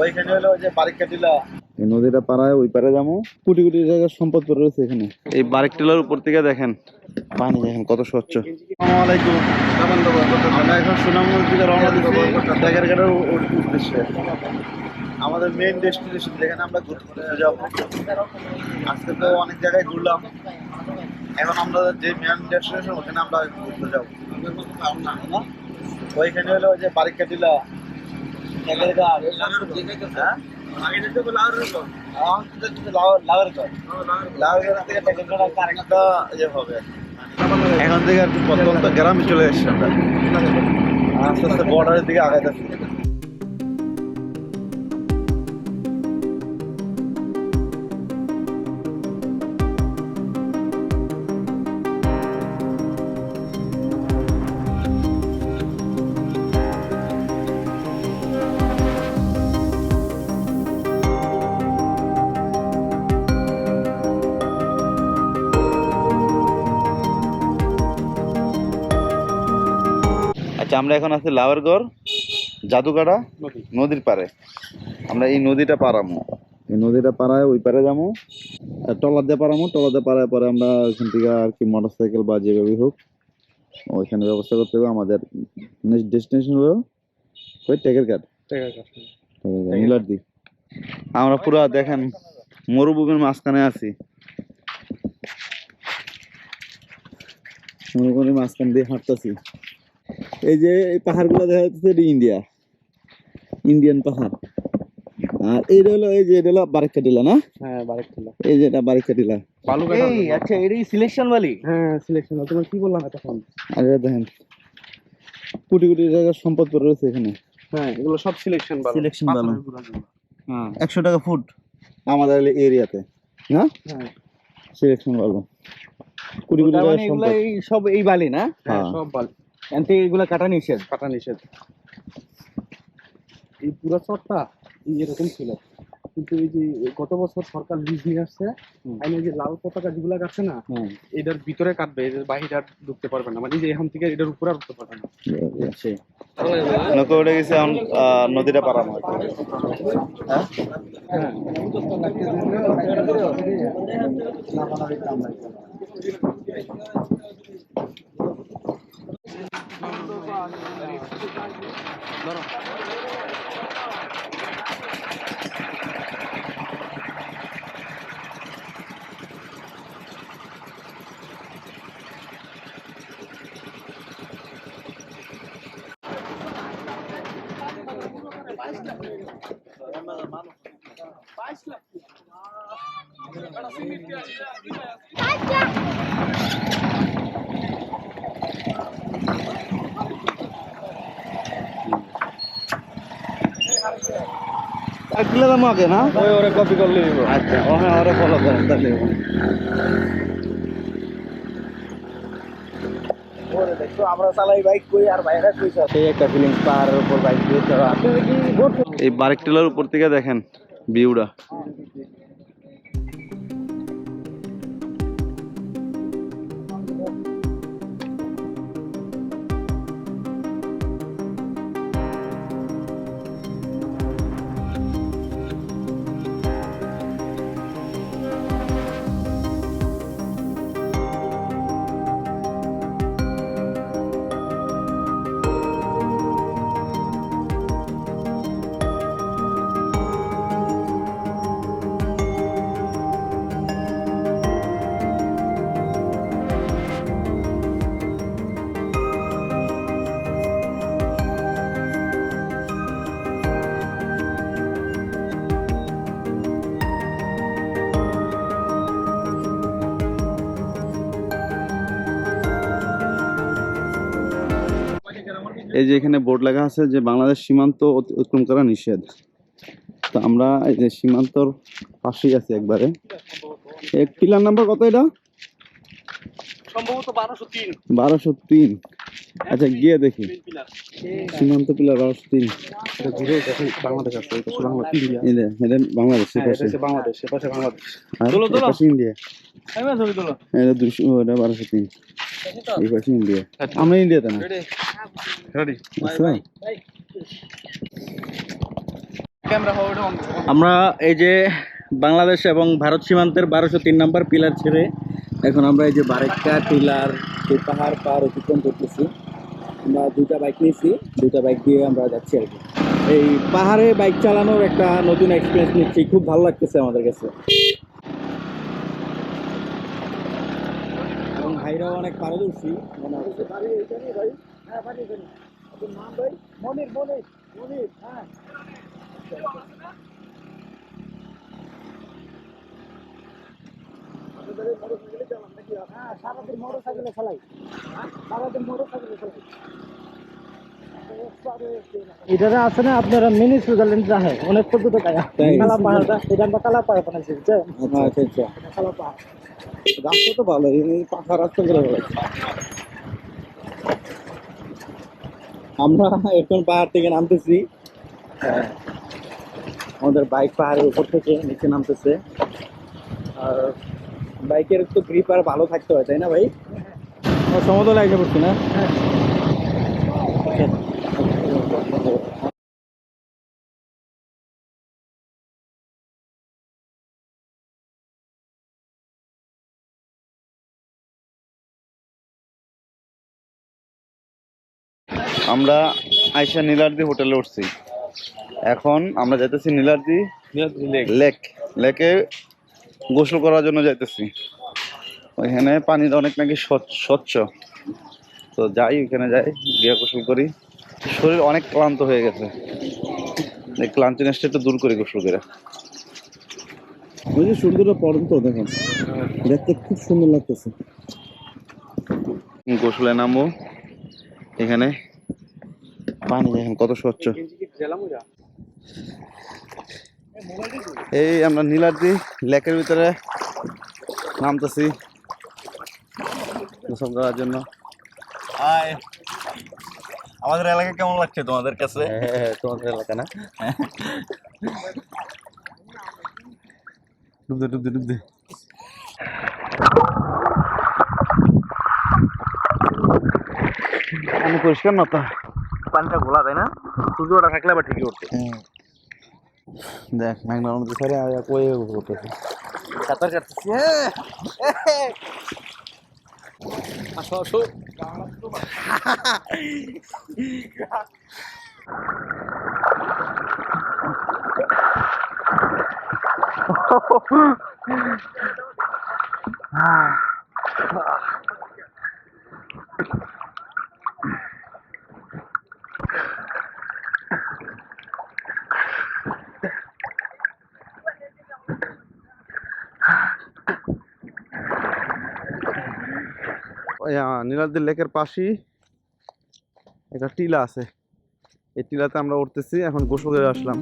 ওইখানে হলো ওই যে বারিকা টিলা। এই নদীটা পাড়ায় ওই পারে যাব। কোটি কোটি জায়গার সম্পদ পড়ে রয়েছে এখানে। এই বারেক টিলার উপর থেকে দেখেন পানি দেখেন কত স্বচ্ছ। আসসালামাইকুম আমরা এখন সুনামগঞ্জ থেকে রওনা দিচ্ছি ড্যাগারঘাটের উদ্দেশ্যে। আমাদের মেইন ডেস্টিনেশন যেখানে আমরা ঘুরতে যাব। আজকে তো অনেক জায়গায় ঘুরলাম। এখন আমরা যে মেইন ডেস্টিনেশন ওখানে আমরা ঘুরতে যাব। ওইখানে হলো যে বারিকা টিলা। হ্যাঁ এখন থেকে আর কি প্রত্যন্ত গ্রামে চলে এসছে আমরা। আস্তে আস্তে বর্ডারের দিকে আগাইতেছি। আচ্ছা আমরা এখন আছি লাওয়ারগড় জাদুকাটা নদীর পারে আমরা এই নদীটা পারামো এই নদীটা পাড়ায় ওই পারে যাব টলার দিয়ে পারামো টলার দিয়ে পাড়ায় পরে আমরা ওইখান থেকে আর কি মোটর সাইকেল বা যেভাবে হোক ওইখানে ব্যবস্থা করতে হবে আমাদের ডেস্টিনেশন হলো ওই টেকের কাঠ নীলার আমরা পুরো দেখেন মরুভূমির মাঝখানে আছি। মরুভূমির মাঝখান দিয়ে হাঁটতেছি। এই যে এই পাহাড়গুলো দেখা যাচ্ছে ইন্ডিয়া ইন্ডিয়ান পাহাড়। আর এই হলো এই যে এটা হলো টিলা না? হ্যাঁ টিলা। এই যে এটা টিলা। এই আচ্ছা এটাই সিলেকশন বালি? হ্যাঁ সিলেকশন তোমার কি বললাম এতক্ষণ? আর দেখেন কোটি কোটি জায়গার সম্পদ পড়ে রয়েছে এখানে। হ্যাঁ এগুলো সব সিলেকশন ভালো Selection ভালো। হ্যাঁ। একশো টাকা ফুট। আমাদের এরিয়াতে না? হ্যাঁ। সিলেকশন ভালো কোটি কোটি জায়গার মানে সম্পদ। এই সব এই বালি না? হ্যাঁ। হ্যাঁ। সব ভালো এখান থেকে এগুলা কাটা নিষেধ? কাটা নিষেধ। এই পুরো চরটা এই এরকম ছিল। কিন্তু এই যে গত বছর সরকার লিজ নিয়ে আসছে আইনে যে লাল পতাকা যেগুলো আছে না হুম। এটার ভিতরে কাটবে এদের বাহিরে আর ঢুকতে পারবে না। মানে এই যে এখান থেকে এটার উপরে আর ঢুকতে পারবে না। নৌকা উঠে গেছে এখন আহ, নদীটা পারানো হ্যাঁ। No, no, no. no. Baixa! Kilo দাম আগে না? ওই ওরে কপি করলে আচ্ছা ও হ্যাঁ ওরে ফলো করেন তাহলে। ওরে আমরা চালাই বাইক কই আর বাইরে কই সেই একটা ফিলিংস পাহাড়ের উপর বাইক দিয়ে চড়া। আপনি কি বোট এই বারেক টিলার উপর থেকে দেখেন ভিউটা। এই যে এখানে বোর্ড লেখা আছে যে বাংলাদেশ সীমান্ত অতি- অতিক্রম করা নিষেধ। তো আমরা এই যে সীমান্তর পাশেই আছি একবারে। এক পিলার নাম্বার কত এটা? সম্ভবত বারোশো তিন। বারোশো তিন। আচ্ছা গিয়ে দেখি। সীমান্ত পিলার বারোশো তিন। ঘুরে বাংলাদেশ আছে বাংলাদেশ বাংলাদেশ বাংলাদেশ ইন্ডিয়া। এটা বারোশো তিন। এই পাশে ইন্ডিয়া আমরা ইন্ডিয়াতে না? আমরা এই যে বাংলাদেশ এবং ভারত সীমান্তের বারোশো তিন নম্বর পিলার ছেড়ে এখন আমরা এই যে বারেক্কা টিলার এই পাহাড় পাহাড় অতিক্রম করতেছি। আমরা দুইটা বাইক নিয়েছি। দুইটা বাইক দিয়ে আমরা যাচ্ছি আর কি। এই পাহাড়ে বাইক চালানোর একটা নতুন এক্সপিরিয়েন্স নিচ্ছি। খুব ভালো লাগতেছে আমাদের কাছে। ভাইরাও অনেক পারদর্শী। মনে হচ্ছে এটারে আছে না আপনারা মিনি সুইজারল্যান্ড রাহে অনেক পর্যন্ত গায়া তাই? কালা পাহাড়টা এটা আমরা কালা পাহাড় বানাইছি বুঝছেন? আচ্ছা আচ্ছা কালা পাহাড় রাস্তা তো ভালো পাখা রাস্তা করে ভালো আমরা এখন পাহাড় থেকে নামতেছি। হ্যাঁ। আমাদের বাইক পাহাড়ের উপর থেকে নিচে নামতেছে। আর বাইকের তো গ্রিপ আর ভালো থাকতে হয় তাই না ভাই? আমার সমতল এসে পড়ছি না? আমরা আইসা নীলাদ্রি হোটেলে উঠছি। এখন আমরা যাইতেছি নীলাদ্রি লেক। লেকে। গোসল করার জন্য যাইতেছি। ওইখানে পানিটা অনেক নাকি স্বচ্ছ তো যাই ওইখানে যাই গিয়ে গোসল করি। শরীর অনেক ক্লান্ত হয়ে গেছে। এই ক্লান্তিনেসটা একটু দূর করি গোসল করে। ওই যে সূর্যটা পড়ন্ত দেখেন। দেখতে খুব সুন্দর লাগতেছে। গোসলে নামবো। এখানে পানি দেখেন কত স্বচ্ছ। এই আমরা নীলাদ্রি লেকের ভিতরে নামতেছি। গোসল করার জন্য। আমাদের এলাকা কেমন লাগছে তোমাদের কাছে? হ্যাঁ তোমাদের এলাকা না? ডুবদে ডুবদে ডুবদে পরিষ্কার না তো? পানিটা ঘোলা তাই না? সূর্যটা থাকলে আবার ঠিকই উঠছে দেখ ম্যাগনার মধ্যে সারে আয়া কয়ে করতেছে? সাঁতার কাটতেছি আসো আসো। নীলাদ্রি লেকের পাশেই একটা টিলা আছে। এই টিলাতে আমরা উঠতেছি এখন গোসল করে আসলাম।